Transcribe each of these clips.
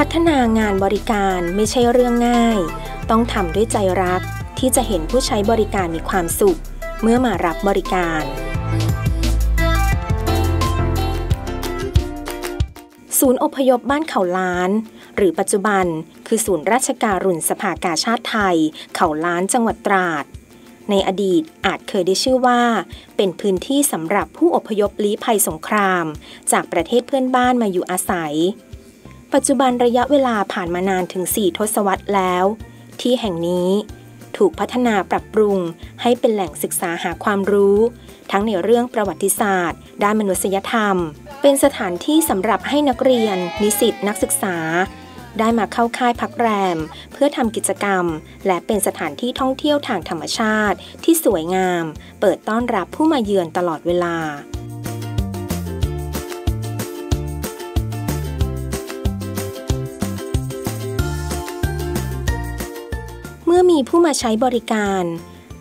พัฒนางานบริการไม่ใช่เรื่องง่าย ต้องทำด้วยใจรักที่จะเห็นผู้ใช้บริการมีความสุข เมื่อมารับบริการ ศูนย์อพยพบ้านเขาล้าน หรือปัจจุบันคือศูนย์ราชการุณสภากาชาติไทย เขาล้านจังหวัดตราด ในอดีตอาจเคยได้ชื่อว่า เป็นพื้นที่สำหรับผู้อพยพลี้ภัยสงคราม จากประเทศเพื่อนบ้านมาอยู่อาศัย ปัจจุบันระยะเวลาผ่านมานานถึง 4 ทศวรรษแล้ว ที่แห่งนี้ถูกพัฒนาปรับปรุงให้เป็นแหล่งศึกษาหาความรู้ ทั้งในเรื่องประวัติศาสตร์ ด้านมนุษยธรรม เป็นสถานที่สำหรับให้นักเรียน นิสิตนักศึกษา ได้มาเข้าค่ายพักแรม เพื่อทำกิจกรรม และเป็นสถานที่ท่องเที่ยวทางธรรมชาติ ที่สวยงาม เปิดต้อนรับผู้มาเยือนตลอดเวลา มีผู้มาใช้บริการ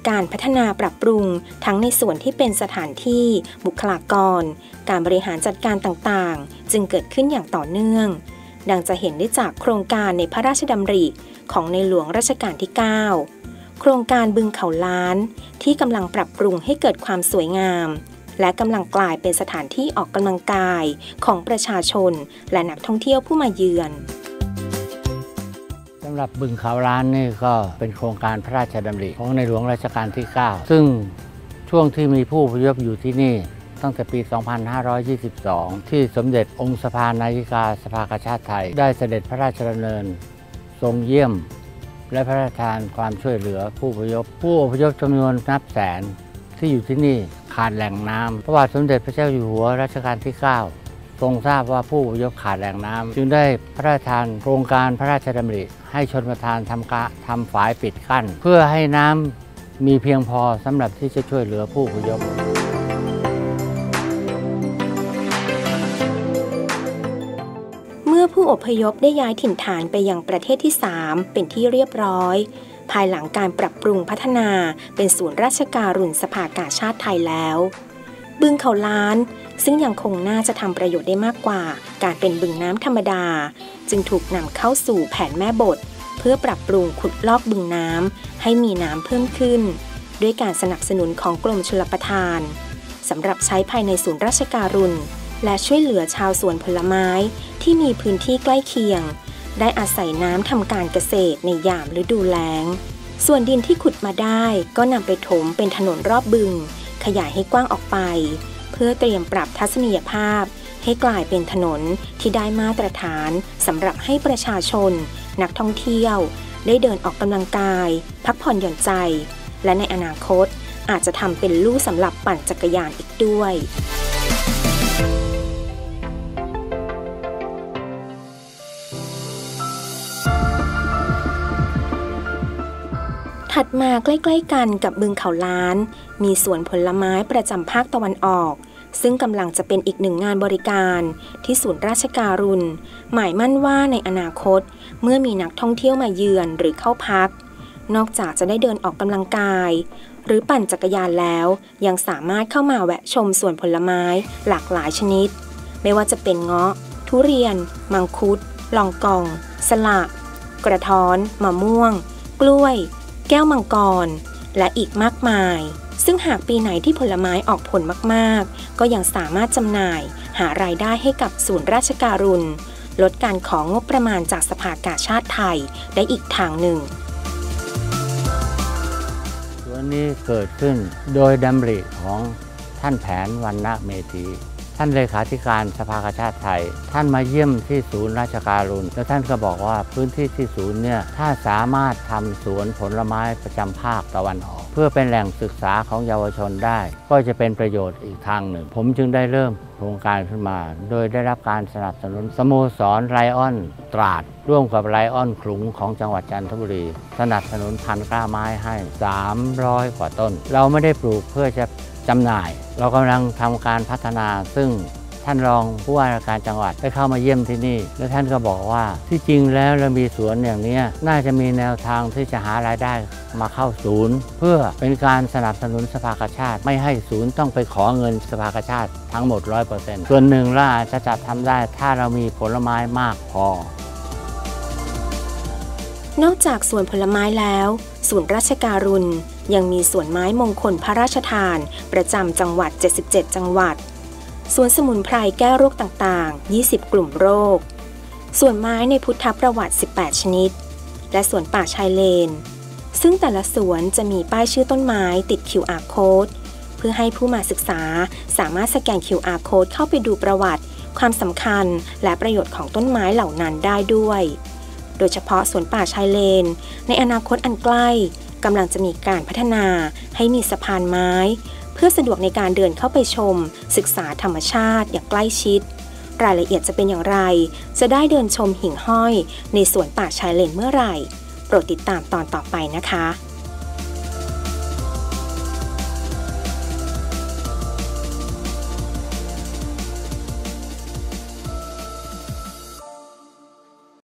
การพัฒนาปรับปรุงทั้งในส่วนที่เป็นสถานที่ บุคลากร การบริหารจัดการต่างๆ จึงเกิดขึ้นอย่างต่อเนื่อง ดังจะเห็นได้จากโครงการในพระราชดำริของในหลวงรัชกาลที่ 9 โครงการบึงเขาล้าน ที่กำลังปรับปรุงให้เกิดความสวยงามและกำลังกลายเป็นสถานที่ออกกำลังกายของประชาชนและนักท่องเที่ยวผู้มาเยือนำหรับบึงเขาล้านนี่ก็เป็นโครงการพระราชดำริของในหลวงรัชกาลที่ 9 ซึ่งช่วงที่มีผู้พยพอยู่ที่นี่ตั้งแต่ปี 2522 ที่สมเด็จองค์สภานายิกาสภากาชาติไทย ได้เสด็จพระราชดำเนิน ทรงเยี่ยม และพระราชทานความช่วยเหลือผู้พยพ ผู้อพยพจำนวนนับแสนที่อยู่ที่นี่ขาดแหล่งน้ำพระบาทสมเด็จพระเจ้าอยู่หัวรัชกาลที่ 9 ทรงทราบว่าผู้อพยพขาดแหล่งน้ำจึงได้พระราชทานโครงการพระราชดำริ ให้ชนประทานทำกะทำฝายปิดกั้น เพื่อให้น้ำมีเพียงพอสำหรับที่จะช่วยเหลือผู้อพยพเมื่อผู้อพยพได้ย้ายถิ่นฐานไปยังประเทศที่ 3 เป็นที่เรียบร้อย ภายหลังการปรับปรุงพัฒนาเป็นศูนย์ราชการุณสภากาชาติไทยแล้ว บึงเขาล้าน ซึ่งยังคงน่าจะทำประโยชน์ได้มากกว่า การเป็นบึงน้ำธรรมดา จึงถูกนำเข้าสู่แผนแม่บท เพื่อปรับปรุงขุดลอกบึงน้ำให้มีน้ำเพิ่มขึ้น ด้วยการสนับสนุนของกรมชลประทานสำหรับใช้ภายในศูนย์ราชการุณและช่วยเหลือชาวสวนผลไม้ที่มีพื้นที่ใกล้เคียง ได้อาศัยน้ำทำการเกษตรในยามฤดูแล้ง ส่วนดินที่ขุดมาได้ก็นำไปถมเป็นถนนรอบบึง ขยายให้กว้างออกไป เพื่อเตรียมปรับทัศนียภาพ ให้กลายเป็นถนนที่ได้มาตรฐานสำหรับให้ประชาชน นักท่องเที่ยว ได้เดินออกกำลังกาย พักผ่อนหย่อนใจ และในอนาคตอาจจะทำเป็นลู่สำหรับปั่นจักรยานอีกด้วย ถัดมาใกล้ๆกันกับบึงเขาล้าน มีสวนผลไม้ประจำภาคตะวันออก ซึ่งกำลังจะเป็นอีกหนึ่งงานบริการที่ศูนย์ราชการุณ หมายมั่นว่าในอนาคต เมื่อมีนักท่องเที่ยวมาเยือนหรือเข้าพัก นอกจากจะได้เดินออกกำลังกาย หรือปั่นจักรยานแล้ว ยังสามารถเข้ามาแวะชมสวนผลไม้หลากหลายชนิด ไม่ว่าจะเป็นเงาะ ทุเรียน มังคุด ลองกอง สละ กระท้อน มะม่วง กล้วย แก้วมังกร และอีกมากมาย ซึ่งหากปีไหนที่ผลไม้ออกผลมากๆ ก็ยังสามารถจำหน่าย หารายได้ให้กับศูนย์ราชการุณ ลดการของงบประมาณจากสภากาชาติไทยได้อีกทางหนึ่งส่วนนี้เกิดขึ้นโดยดำริของท่านแผนวันณเมธี ท่านเลขาธิการสภากาชาติไทย ท่านมาเยี่ยมที่ศูนย์ราชการุณแล้วท่านก็บอกว่าพื้นที่ที่ศูนย์เนี่ยถ้าสามารถทำสวนผลไม้ประจำภาคตะวันออก เพื่อเป็นแหล่งศึกษาของเยาวชนได้ ก็จะเป็นประโยชน์อีกทางหนึ่ง ผมจึงได้เริ่มโครงการขึ้นมา โดยได้รับการสนับสนุนสโมสรไรออนตราด ร่วมกับไรออนขลุงของจังหวัดจันทบุรี สนับสนุนพันกล้าไม้ให้ 300 กว่าต้น เราไม่ได้ปลูกเพื่อจะจำหน่าย เรากำลังทำการพัฒนาซึ่ง ท่านรองผู้ว่าราชการจังหวัดได้เข้ามาเยี่ยมที่นี่ แล้วท่านก็บอกว่า ที่จริงแล้วเรามีสวนอย่างนี้น่าจะมีแนวทางที่จะหารายได้มาเข้าศูนย์ เพื่อเป็นการสนับสนุนสภากาชาติ ไม่ให้ศูนย์ต้องไปขอเงินสภากาชาติทั้งหมด 100%ส่วนหนึ่งเราอาจจะจัดทำได้ถ้าเรามีผลไม้มากพอนอกจากสวนผลไม้แล้วศูนย์ราชการุณยังมีสวนไม้มงคลพระราชทาน ประจำจังหวัด 77 จังหวัด สวนสมุนไพรแก้โรคต่างๆ 20 กลุ่มโรค ส่วนไม้ในพุทธประวัติ 18 ชนิด และสวนป่าชายเลน ซึ่งแต่ละสวนจะมีป้ายชื่อต้นไม้ติด QR code เพื่อให้ผู้มาศึกษาสามารถสแกน QR code เข้าไปดูประวัติ ความสำคัญและประโยชน์ของต้นไม้เหล่านั้นได้ด้วย โดยเฉพาะสวนป่าชายเลน ในอนาคตอันใกล้กำลังจะมีการพัฒนาให้มีสะพานไม้ เพื่อสะดวกในการเดินเข้าไปชม ศึกษาธรรมชาติอย่างใกล้ชิด รายละเอียดจะเป็นอย่างไร จะได้เดินชมหิ่งห้อย ในสวนป่าชายเลนเมื่อไหร่ โปรดติดตามตอนต่อไปนะคะ